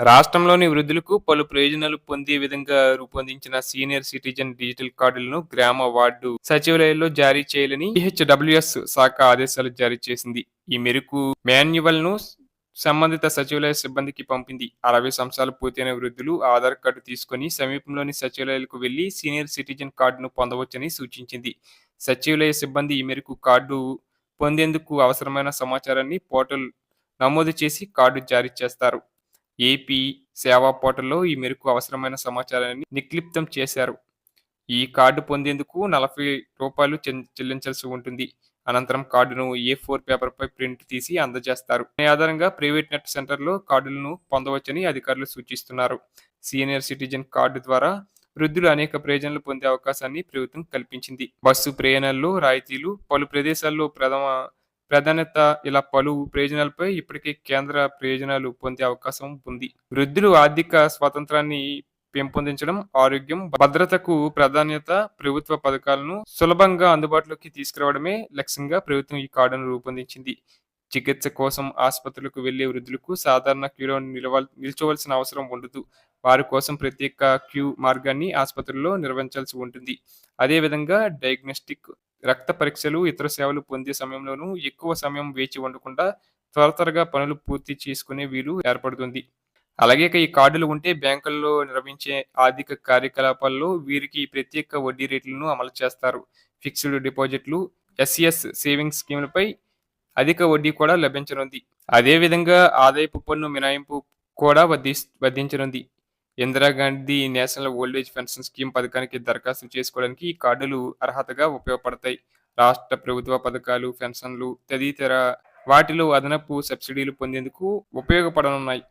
రాష్ట్రంలోని వృద్ధులకు పలు ప్రయోజనాలు పొందే విధంగా రూపొందించిన సీనియర్ సిటిజన్ డిజిటల్ కార్డులను గ్రామ వార్డు సచివాలయాల్లో జారీ చేయాలని హెచ్డబ్ల్యూఎస్ శాఖ ఆదేశాలు జారీ చేసింది. ఈ మేరకు మాన్యువల్ను సంబంధిత సచివాలయ సిబ్బందికి పంపింది. అరవై సంవత్సరాలు పూర్తయిన వృద్ధులు ఆధార్ కార్డు తీసుకొని సమీపంలోని సచివాలయాలకు వెళ్ళి సీనియర్ సిటిజన్ కార్డును పొందవచ్చని సూచించింది. సచివాలయ సిబ్బంది ఈ మేరకు కార్డు పొందేందుకు అవసరమైన సమాచారాన్ని పోర్టల్ నమోదు చేసి కార్డు జారీ చేస్తారు. ఏపీ సేవా పోర్టల్లో ఈ మేరకు అవసరమైన సమాచారాన్ని నిక్లిప్తం చేశారు. ఈ కార్డు పొందేందుకు నలభై రూపాయలు చెల్లించాల్సి ఉంటుంది. అనంతరం కార్డును ఏ ఫోర్ పేపర్పై ప్రింట్ తీసి అందజేస్తారు. దీని ఆధారంగా ప్రైవేట్ నెట్ సెంటర్లో కార్డులను పొందవచ్చని అధికారులు సూచిస్తున్నారు. సీనియర్ సిటిజన్ కార్డు ద్వారా వృద్ధులు అనేక ప్రయోజనాలు పొందే అవకాశాన్ని ప్రభుత్వం కల్పించింది. బస్సు ప్రయాణాల్లో రాయితీలు పలు ప్రదేశాల్లో ప్రథమ ప్రాధాన్యత ఇలా పలు ప్రయోజనాలపై ఇప్పటికే కేంద్ర ప్రయోజనాలు పొందే అవకాశం ఉంది. వృద్ధులు ఆర్థిక స్వాతంత్రాన్ని పెంపొందించడం ఆరోగ్యం భద్రతకు ప్రాధాన్యత ప్రభుత్వ పథకాలను సులభంగా అందుబాటులోకి తీసుకురావడమే లక్ష్యంగా ప్రభుత్వం ఈ కార్డును రూపొందించింది. చికిత్స కోసం ఆసుపత్రులకు వెళ్ళే వృద్ధులకు సాధారణ క్యూలో నిలవ నిల్చోవలసిన అవసరం ఉండదు. వారి కోసం ప్రత్యేక క్యూ మార్గాన్ని ఆసుపత్రుల్లో నిర్వహించాల్సి ఉంటుంది. అదేవిధంగా డయాగ్నోస్టిక్ రక్త పరీక్షలు ఇతర సేవలు పొందే సమయంలోనూ ఎక్కువ సమయం వేచి ఉండకుండా త్వర త్వరగా పనులు పూర్తి చేసుకునే వీలు ఏర్పడుతుంది. అలాగే ఈ కార్డులు ఉంటే బ్యాంకుల్లో నిర్వహించే ఆర్థిక కార్యకలాపాల్లో వీరికి ప్రత్యేక వడ్డీ రేట్లను అమలు చేస్తారు. ఫిక్స్డ్ డిపాజిట్లు ఎస్ఎస్ సేవింగ్స్ స్కీములపై అధిక వడ్డీ కూడా లభించనుంది. అదేవిధంగా ఆదాయపు పన్ను మినహాయింపు కూడా వర్ధి వర్ధించనుంది Indira Gandhi national old age pension scheme పథకానికి దరఖాస్తు చేసుకోవడానికి ఈ కార్డులు అర్హతగా ఉపయోగపడతాయి. రాష్ట్ర ప్రభుత్వ పథకాలు పెన్షన్లు తదితర వాటిలో అదనపు సబ్సిడీలు పొందేందుకు ఉపయోగపడనున్నాయి.